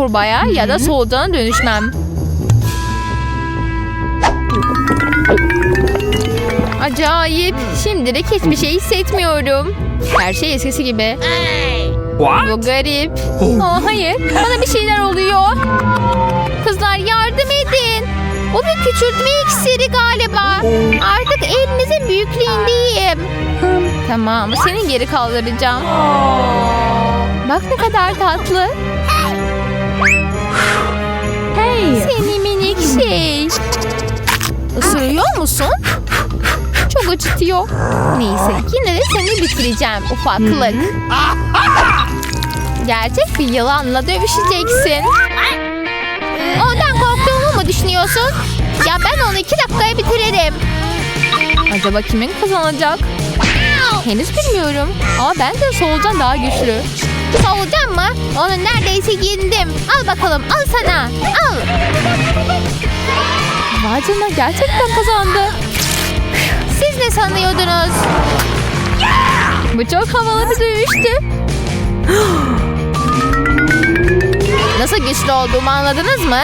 kurbağaya ya da solucana dönüşmem. Acayip. Şimdilik hiçbir şey hissetmiyorum. Her şey eskisi gibi. Bu garip. Aa, hayır. Bana bir şeyler oluyor. Kızlar yardım edin. Bu bir küçültme iksiri galiba. Artık elinizin büyüklüğündeyim. Tamam. Seni geri kaldıracağım. Bak ne kadar tatlı. Hey. Seni minik şey. Isırıyor musun? Çok acıtıyor. Neyse yine de seni bitireceğim ufaklık. Gerçek bir yılanla dövüşeceksin. Ondan korktuğumu mu düşünüyorsun? Ya ben onu iki dakikaya bitiririm. Acaba kimin kazanacak? Henüz bilmiyorum. Ama bence solucan daha güçlü. Solucan mı? Onu neredeyse yendim. Al bakalım al sana. Al. Vay canına gerçekten kazandı. Siz ne sanıyordunuz? Bu çok havalı bir dövüştü. Nasıl güçlü olduğumu anladınız mı?